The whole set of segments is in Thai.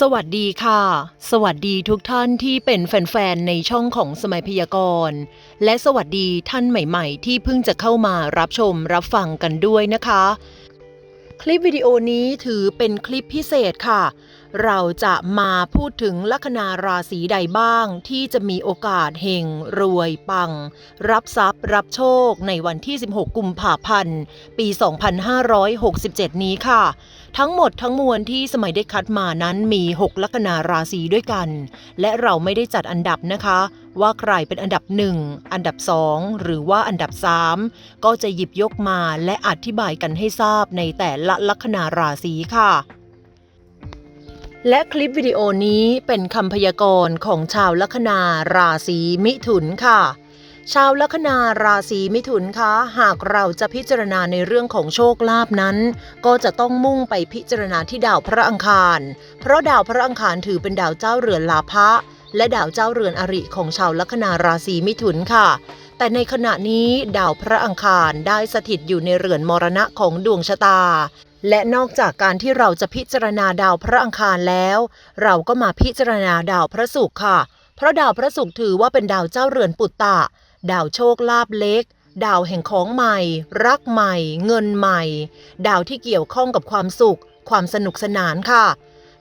สวัสดีค่ะ สวัสดีทุกท่านที่เป็นแฟนๆ ในช่องของสมัยพยากรณ์ และสวัสดีท่านใหม่ๆ ที่เพิ่งจะเข้ามารับชมรับฟังกันด้วยนะคะ คลิปวิดีโอนี้ถือเป็นคลิปพิเศษค่ะ เราจะมาพูดถึงลัคนาราศีใดบ้าง ที่จะมีโอกาสเฮงรวยปัง รับทรัพย์ รับโชคในวันที่ 16 กุมภาพันธ์ ปี 2567 นี้ค่ะ ทั้งหมดทั้งมวลที่สมัยได้คัดมานั้นมี 6 ลัคนาราศีด้วยกัน และเราไม่ได้จัดอันดับนะคะว่าใครเป็นอันดับ 1 อันดับ 2 หรือว่าอันดับ 3 ก็จะหยิบยกมาและอธิบายกันให้ทราบในแต่ละลัคนาราศีค่ะ และคลิปวิดีโอนี้เป็นคำพยากรณ์ของชาวลัคนาราศีมิถุนค่ะ ชาวลัคนาราศีมิถุนคะหากเราจะพิจารณาในเรื่องของโชคลาภนั้น ก็จะต้องมุ่งไปพิจารณาที่ดาวพระอังคาร เพราะดาวพระอังคารถือเป็นดาวเจ้าเรือนลาภะและดาวเจ้าเรือนอริของชาวลัคนาราศีมิถุนค่ะ แต่ในขณะนี้ดาวพระอังคารได้สถิตอยู่ในเรือนมรณะของดวงชะตา และนอกจากการที่เราจะพิจารณาดาวพระอังคารแล้ว เราก็มาพิจารณาดาวพระศุกร์ค่ะ เพราะดาวพระศุกร์ถือว่าเป็นดาวเจ้าเรือนปุตตะ ดาวโชคลาภเล็ก ดาวแห่งของใหม่ รักใหม่ เงินใหม่ ดาวที่เกี่ยวข้องกับความสุข ความสนุกสนานค่ะ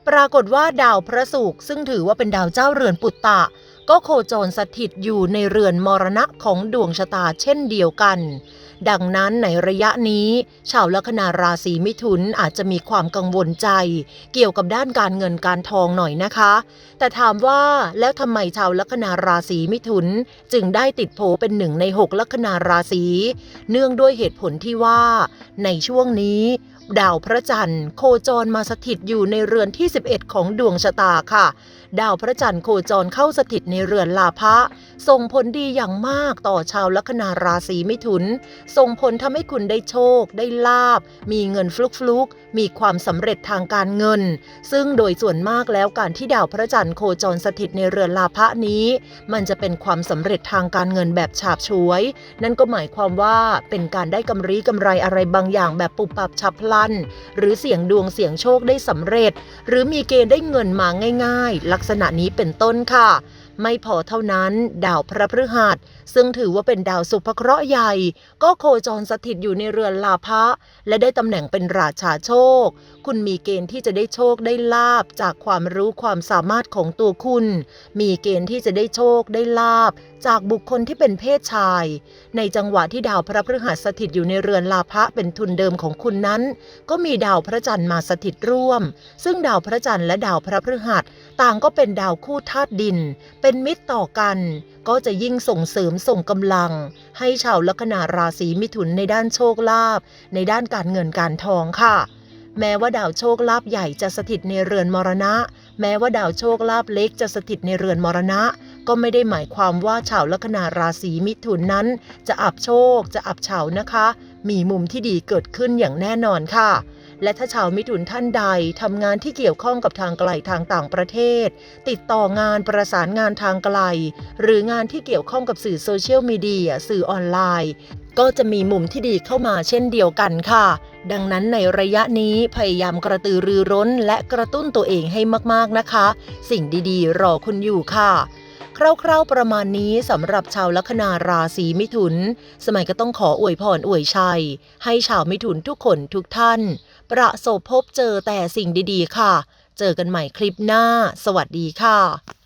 ปรากฏว่าดาวพระศุกร์ซึ่งถือว่าเป็นดาวเจ้าเรือนปุตตะ ก็โคจรสถิตอยู่ในเรือนมรณะของดวงชะตาเช่นเดียวกัน ดังนั้นในระยะนี้ ชาวลัคนาราศีมิถุนอาจจะมีความกังวลใจ เกี่ยวกับด้านการเงินการทองหน่อยนะคะ แต่ถามว่าแล้วทำไมชาวลัคนาราศีมิถุน จึงได้ติดโผเป็นหนึ่งในหกลัคนาราศีเนื่องด้วยเหตุผลที่ว่า ในช่วงนี้ ดาวพระจันทร์ โคจรมาสถิตอยู่ในเรือนที่ 11 ของดวงชะตาค่ะ ดาวพระจันทร์โคจรเข้าสถิตในเรือนลาภะส่งผลดีอย่างมากต่อชาวลัคนาราศีมิถุน ส่งผลทำให้คุณได้โชค ได้ลาบ มีเงินฟลุกฟลุกมีความสำเร็จทางการเงิน ซึ่งโดยส่วนมากแล้วการที่ดาวพระจันทร์โคจรสถิตในเรือนลาภะนี้ มันจะเป็นความสำเร็จทางการเงินแบบฉาบฉวย นั่นก็หมายความว่าเป็นการได้กำไรกำไรอะไรบางอย่างแบบปุบปับฉับพลัน หรือเสี่ยงดวงเสี่ยงโชคได้สำเร็จ หรือมีเกณฑ์ได้เงินมาง่าย ๆ ลักษณะนี้เป็นต้นค่ะ ไม่พอเท่านั้น ดาวพระพฤหัส ซึ่งถือว่าเป็นดาวสุภเคราะห์ใหญ่ ก็โคจรสถิตอยู่ในเรือนลาภะและได้ตำแหน่งเป็นราชาโชค คุณมีเกณฑ์ที่จะได้โชคได้ลาบจากความรู้ความสามารถของตัวคุณ มีเกณฑ์ที่จะได้โชคได้ลาบ จากบุคคลที่เป็นเพศชาย ในจังหวะที่ดาวพระพฤหัสสถิตอยู่ในเรือนลาภะเป็นทุนเดิมของคุณนั้น ก็มีดาวพระจันทร์มาสถิตร่วม ซึ่งดาวพระจันทร์และดาวพระพฤหัสต่างก็เป็นดาวคู่ธาตุดิน เป็นมิตรต่อกัน ก็จะยิ่งส่งเสริมส่งกำลัง ให้ชาวลัคนาราศีมิถุนในด้านโชคลาภในด้านการเงินการทองค่ะแม้ว่าดาวโชคลาภใหญ่จะสถิตในเรือนมรณะ แม้ว่าดาวโชคลาภเล็กจะสถิตในเรือนมรณะ ก็ไม่ได้หมายความว่าชาวลัคนาราศีมิถุนนั้น จะอับโชคจะอับเฉานะคะ มีมุมที่ดีเกิดขึ้นอย่างแน่นอนค่ะและถ้าชาวมิถุนท่านใดทำงานที่เกี่ยวข้องกับทางไกลทางต่างประเทศ ติดต่องานประสานงานทางไกล หรืองานที่เกี่ยวข้องกับสื่อโซเชียลมีเดียสื่อออนไลน์ ก็จะมีมุมที่ดีเข้ามาเช่นเดียวกันค่ะ ดังนั้นในระยะนี้พยายามกระตือรือร้นและกระตุ้นตัวเองให้มากๆนะคะ สิ่งดีๆ รอคุณอยู่ค่ะ คร่าวๆประมาณนี้สำหรับชาวลัคนาราศีมิถุน สมัยก็ต้องขออวยพรอวยชัย ให้ชาวมิถุนทุกคนทุกท่าน ประสบพบเจอแต่สิ่งดีๆ ค่ะ เจอกันใหม่คลิปหน้า สวัสดีค่ะ